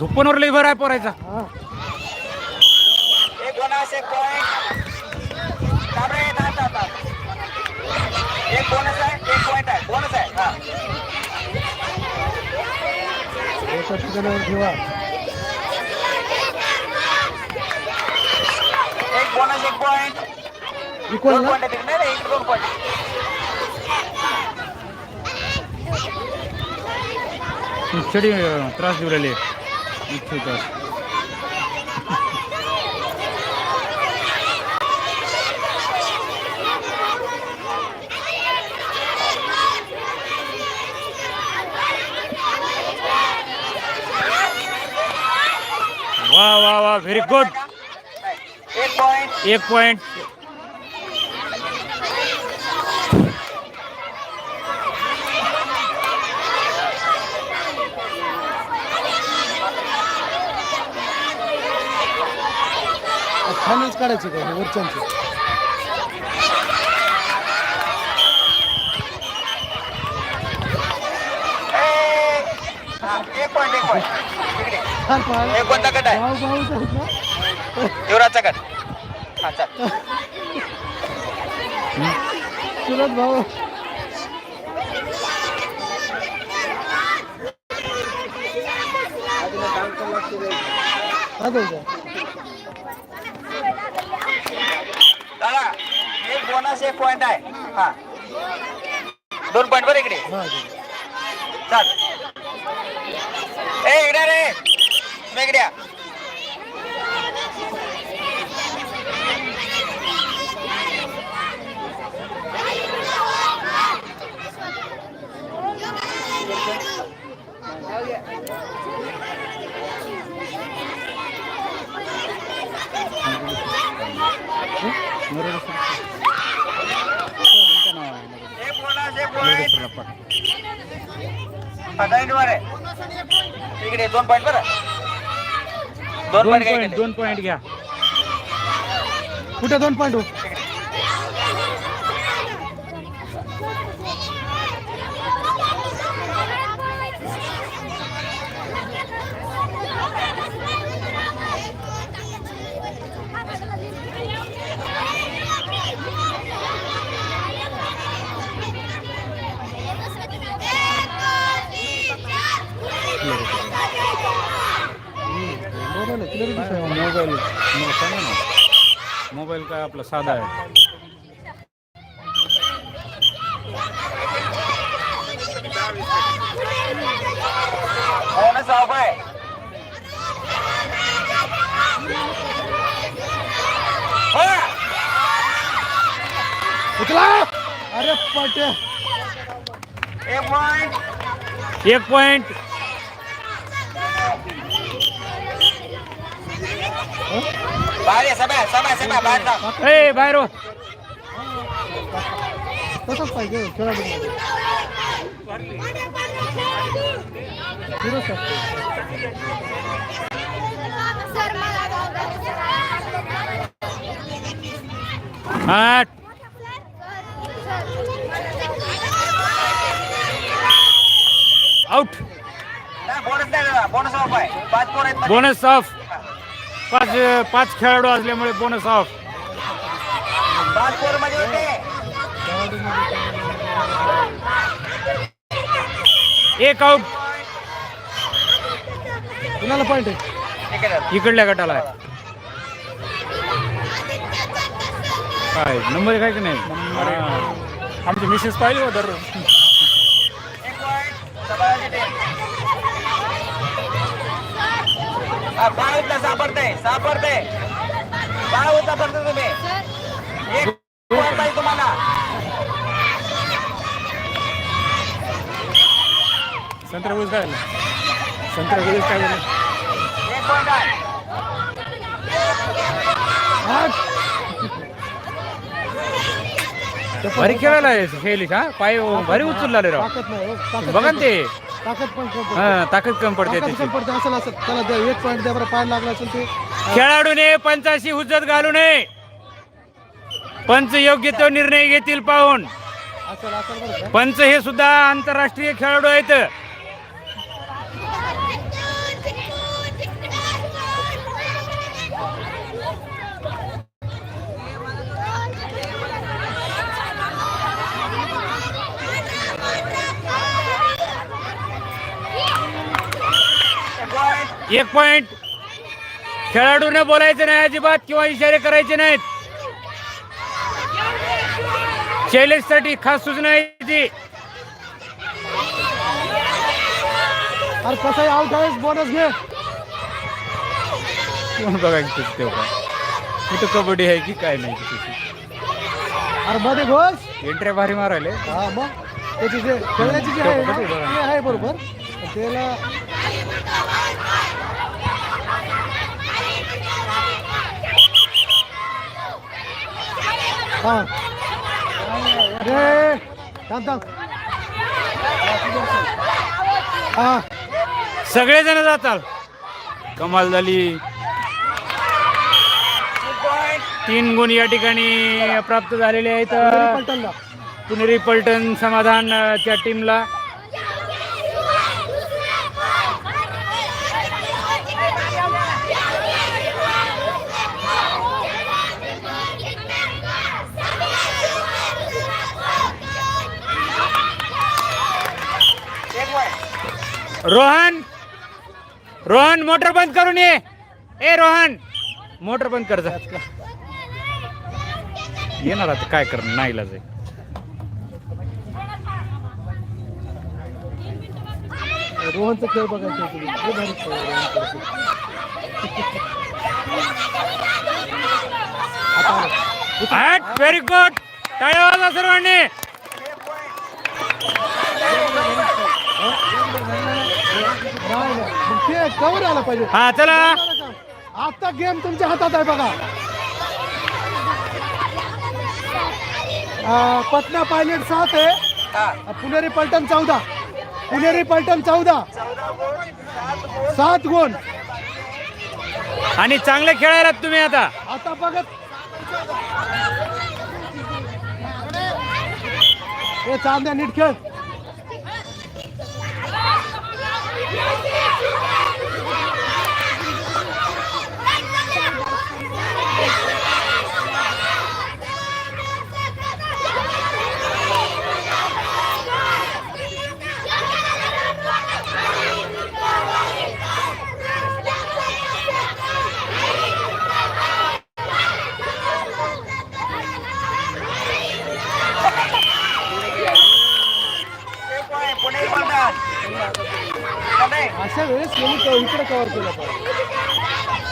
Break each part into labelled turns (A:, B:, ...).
A: धुप्पनवर लई बरं आहे पोरायचा
B: एक एक थांब एक हा
C: ठेवा
B: बोनस पॉइंट
C: इक्वल
B: दोन पॉइंट. नाही नाही पॉइंट
A: त्रास देऊ राहिले इच्छू त्रास वा वा वा व्हेरी गुड
B: एक पॉइंट
A: एक
C: खाणच काढायचे का वरच्यांचे?
B: कोणता गट आहे युवराजचा गट हा चल
C: चुलत भाऊ हा
B: एक एक पॉइंट आहे. हा. दोन पॉइंट बरं इकडे.
C: हा
B: चाल. ए, इकडे रे. तुम्ही इकडे इकडे दोन पॉइंट बरं. दोन
A: दोन
B: पॉइंट काय
A: पॉईंट? दोन पॉईंट घ्या.
C: कुठे दोन पॉईंट हो बरोबर आहे क्लिअर दिसतंय.
A: मोबाईल मला सांगा ना. मोबाईल काय आपला साधा आहे.
B: बोनस ऑफ आहे हो.
C: उचला! अरे पटे.
B: एक पॉइंट
A: एक पॉईंट
B: बाहेर ये सभा सभा सभा बाहेर जा
A: ए बाहेर हो.
C: तसंच पाहिजे खेळाडू हिरो सर.
A: आठ. आउट
B: नाही बोनस नाही दादा बोनस ऑफ आहे पाच
A: खेळाडू असल्यामुळे बोनस ऑफ एक आउट
C: कुणाला
B: दादा
A: इकडल्या गटाला आहे. काय नंबर काय की नाही. आमची मिसेस पाहिली हो दररोज
B: पॉइंट सापडते सापडते. बाळ उचला फक्त तुम्ही? एक तुम्हाला
A: संत्रा गुज काय संत्रा गुज काय
B: एक आहे
A: भारी खेळायला खेळली का? पाय भारी उचलला रे राव.
C: ताकद नाही हो. ताकद
A: बघा ना ते.
C: ताकद पण कमी पडते.
A: हा ताकद कमी पडते
C: ताकद
A: त्याची.
C: कमी पडते असेल असं त्याला द्या एक पॉईंट द्या बरं पाय लागला असेल ते.
A: खेळाडूने पंचाशी हुज्जत घालू नये. पंच योग्य तो निर्णय घेतील पाहून. पंच हे सुद्धा आंतरराष्ट्रीय खेळाडू आहेत. एक पॉइंट खेळाडूने बोलायचं नाही अजिबात किंवा इशारे करायचे नाहीत. चॅलेंजसाठी खास सूचना आहे
C: अरे कसं आउट आहेस बोनस घे.
A: कोण बघायचं तेव्हा? कुठं कबड्डी आहे की काय नाही?
C: अरे मध्ये घोष.
A: एंट्री भारी मारायले
C: हा मग. त्याची जे खेळण्याची जी आहे ना, ती आहे बरोबर. त्याला हा अरे थांब थांब हा
A: सगळेजण जातात. कमाल झाली. तीन गुण या ठिकाणी प्राप्त झालेले आहेत.
C: पलटणला
A: पुनेरी पलटण समाधान त्या टीमला रोहन! रोहन मोटर बंद करून ये. ए रोहन! मोटर बंद कर जा. येणार आता काय कर नाही आहे.
C: रोहनचा खेळ बघायचा.
A: व्हेरी गुड टाळ्या सर्वांनी.
C: नाही नाही. मग ते कवर आला पाहिजे
A: हा चला.
C: आता गेम तुमच्या हातात आहे बघा. अं, पटना पायलट सात आहे.
B: हा
C: पुणेरी पलटण चौदा. पुणेरी पलटण चौदा. सात गुण.
A: आणि चांगले खेळायला तुम्ही आता.
C: आता बघत. हे चांद्या नीट खेळ. अशा वेळेस कोणी क- इकडे कव्हर केलं पाहिजे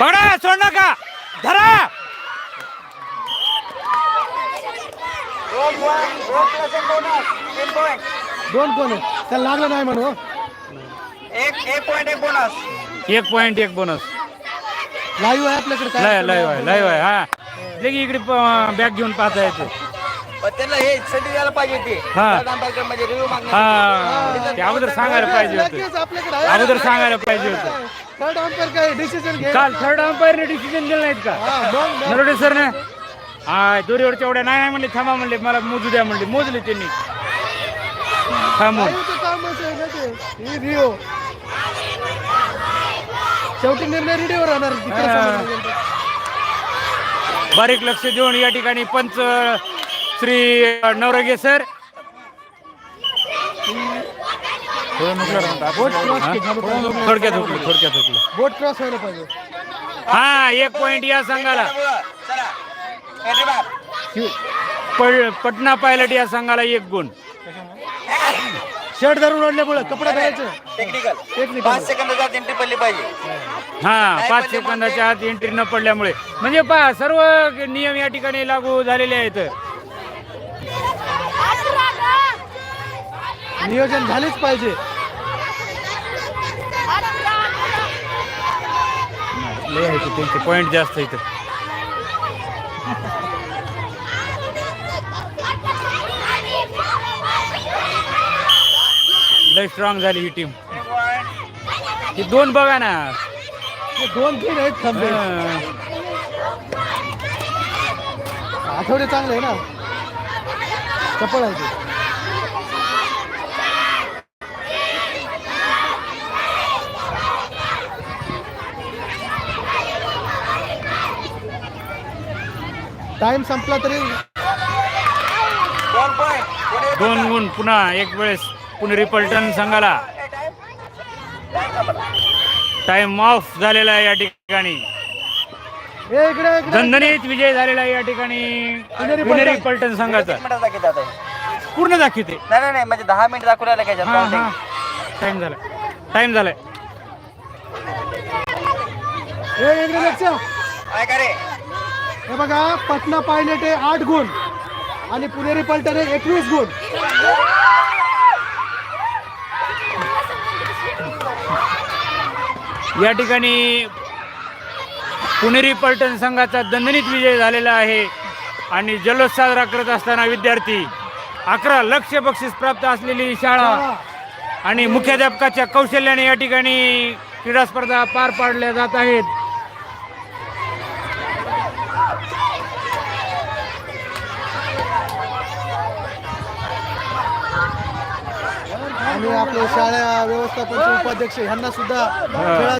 A: पकडा सोड नका. धरा
B: रोड वन रोड प्लस एक बोनस तीन पॉईंट
C: दोन कोण आहे? त्याला लागलं नाही म्हणू हो.
B: एक एक पॉईंट एक बोनस
A: एक पॉइंट एक बोनस
C: लाईव्ह आहे आपल्याकडे काय?
A: लाय लाईव्ह आहे लाईव्ह आहे हा. लगे इकडे बॅग घेऊन पाहता येते.
B: पण त्यांना हे संधी द्यायला पाहिजे होती.
A: हा.
B: म्हणजे रिव्ह्यू मागणी
A: हा. ते अगोदर सांगायला पाहिजे होतं. अगोदर सांगायला पाहिजे होतं.
C: थर्ड अंपायर काय डिसिजन घे
A: काल थर्ड अंपायरने डिसिजन दिलं नाहीत का?
C: हा, मग- मग.
A: नरोडे सरने? हा दोरीवरच्या एवढ्या नाही नाही म्हणले थांबा म्हणले मला मोजू द्या म्हणले मोजले त्यांनी थांबून
C: लाईव्हचं कामच आहे ना ते ही रिओ शेवटी निर्णय रेडिओवर राहणार तिकडे
A: हा.
C: समजलं गेलं.
A: बारीक लक्ष देऊन या ठिकाणी पंच श्री नवरगे सर
C: बोट क्रॉस.
A: थोडक्यात हुकलं थोडक्यात हुकलं
C: बोट क्रॉस व्हायला पाहिजे
A: हा एक पॉइंट या संघाला पटना पायलट या संघाला एक गुण.
C: शर्ट धरून ओढल्यामुळे कपडे
B: टेक्निकल. पाच सेकंदात एंट्री पडली पाहिजे.
A: हा पाच सेकंदाच्या आत एंट्री न पडल्यामुळे. म्हणजे पहा सर्व नियम या ठिकाणी लागू झालेले आहेत.
C: नियोजन झालेच पाहिजे.
A: लय आहे ते त्यांचे पॉइंट जास्त आहेत. लय स्ट्रॉंग झाली ही टीम ही दोन बघा ना.
C: दोन तीन आहेत थांबे
A: हा.
C: आठवडे चांगले आहे ना. चपळ आहे ते. टाइम संपला तरी
B: दोन
A: गुण पुन्हा एक वेळेस पुणेरी पलटण संघाला. टाइम ऑफ झालेला आहे या ठिकाणी. दणदणीत विजय झालेला आहे या ठिकाणी.
C: पुणेरी पलटण.
A: संघाचा. पूर्ण दाखवते.
B: नाही नाही नाही म्हणजे दहा मिनिट दाखवलं काय
A: टाइम झालाय टाइम झालाय
B: ऐका रे.
C: हे बघा पटना पायलट आहे आठ गुण आणि पुणेरी पलटण आहे एकवीस गुण.
A: या ठिकाणी पुणेरी पलटण संघाचा दणदणीत विजय झालेला आहे आणि जल्लोष साजरा करत असताना विद्यार्थी अकरा लक्ष बक्षीस प्राप्त असलेली शाळा आणि मुख्याध्यापकाच्या कौशल्याने या ठिकाणी क्रीडा स्पर्धा पार पाडल्या जात आहेत.
C: आणि आपले शाळा व्यवस्थापन उपाध्यक्ष यांना सुद्धा खेळा